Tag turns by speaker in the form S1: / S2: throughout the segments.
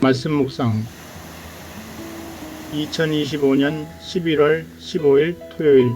S1: 말씀 묵상 2025년 11월 15일 토요일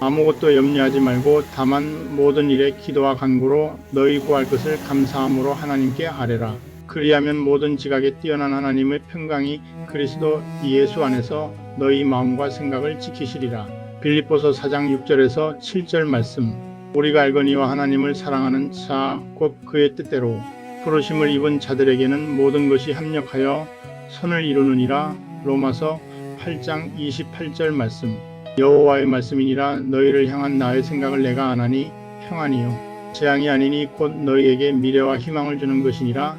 S1: 아무것도 염려하지 말고 다만 모든 일에 기도와 간구로 너희 구할 것을 감사함으로 하나님께 아뢰라. 그리하면 모든 지각에 뛰어난 하나님의 평강이 그리스도 예수 안에서 너희 마음과 생각을 지키시리라. 빌립보서 4장 6절에서 7절 말씀. 우리가 알거니와 하나님을 사랑하는 자 곧 그의 뜻대로 부르심을 입은 자들에게는 모든 것이 합력하여 선을 이루느니라. 로마서 8장 28절 말씀. 여호와의 말씀이니라. 너희를 향한 나의 생각을 내가 아나니 평안이요. 재앙이 아니니 곧 너희에게 미래와 희망을 주는 것이니라.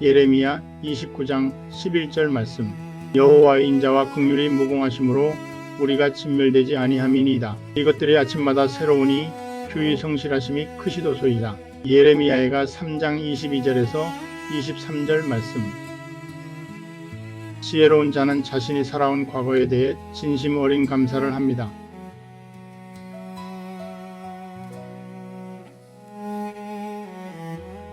S1: 예레미야 29장 11절 말씀. 여호와의 인자와 긍휼이 무궁하심으로 우리가 진멸되지 아니함이니이다. 이것들이 아침마다 새로우니 주의 성실하심이 크시도소이다 예레미야가 3장 22절에서 23절 말씀 지혜로운 자는 자신이 살아온 과거에 대해 진심 어린 감사를 합니다.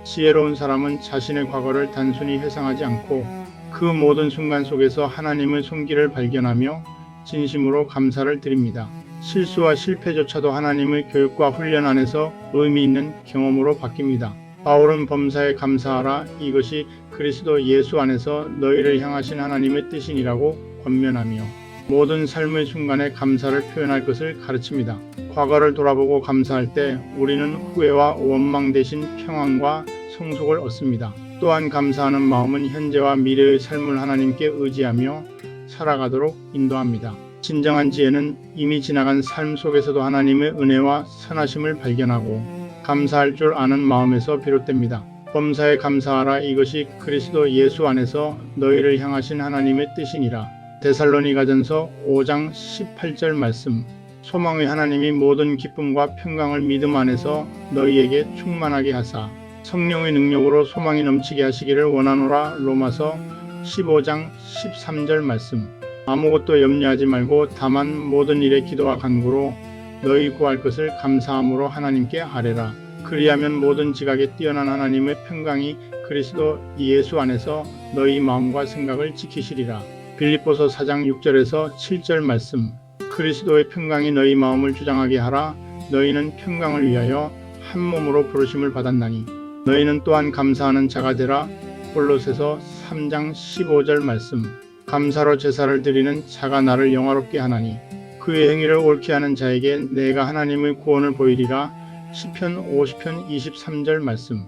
S1: 지혜로운 사람은 자신의 과거를 단순히 회상하지 않고 그 모든 순간 속에서 하나님의 손길을 발견하며 진심으로 감사를 드립니다. 실수와 실패조차도 하나님의 교육과 훈련 안에서 의미 있는 경험으로 바뀝니다. 바울은 범사에 감사하라 이것이 그리스도 예수 안에서 너희를 향하신 하나님의 뜻이니라고 권면하며 모든 삶의 순간에 감사를 표현할 것을 가르칩니다. 과거를 돌아보고 감사할 때 우리는 후회와 원망 대신 평안과 성속을 얻습니다. 또한 감사하는 마음은 현재와 미래의 삶을 하나님께 의지하며 살아가도록 인도합니다. 진정한 지혜는 이미 지나간 삶 속에서도 하나님의 은혜와 선하심을 발견하고 감사할 줄 아는 마음에서 비롯됩니다. 범사에 감사하라 이것이 그리스도 예수 안에서 너희를 향하신 하나님의 뜻이니라. 데살로니가전서 5장 18절 말씀. 소망의 하나님이 모든 기쁨과 평강을 믿음 안에서 너희에게 충만하게 하사 성령의 능력으로 소망이 넘치게 하시기를 원하노라. 로마서 15장 13절 말씀. 아무것도 염려하지 말고 다만 모든 일에 기도와 간구로 너희 구할 것을 감사함으로 하나님께 아뢰라. 그리하면 모든 지각에 뛰어난 하나님의 평강이 그리스도 예수 안에서 너희 마음과 생각을 지키시리라. 빌립보서 4장 6절에서 7절 말씀. 그리스도의 평강이 너희 마음을 주장하게 하라. 너희는 평강을 위하여 한 몸으로 부르심을 받았나니 너희는 또한 감사하는 자가 되라. 골로새서 3장 15절 말씀. 감사로 제사를 드리는 자가 나를 영화롭게 하나니 그의 행위를 옳게 하는 자에게 내가 하나님의 구원을 보이리라. 시편 50편 23절 말씀.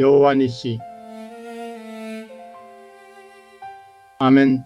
S1: 여호와 니시. 아멘.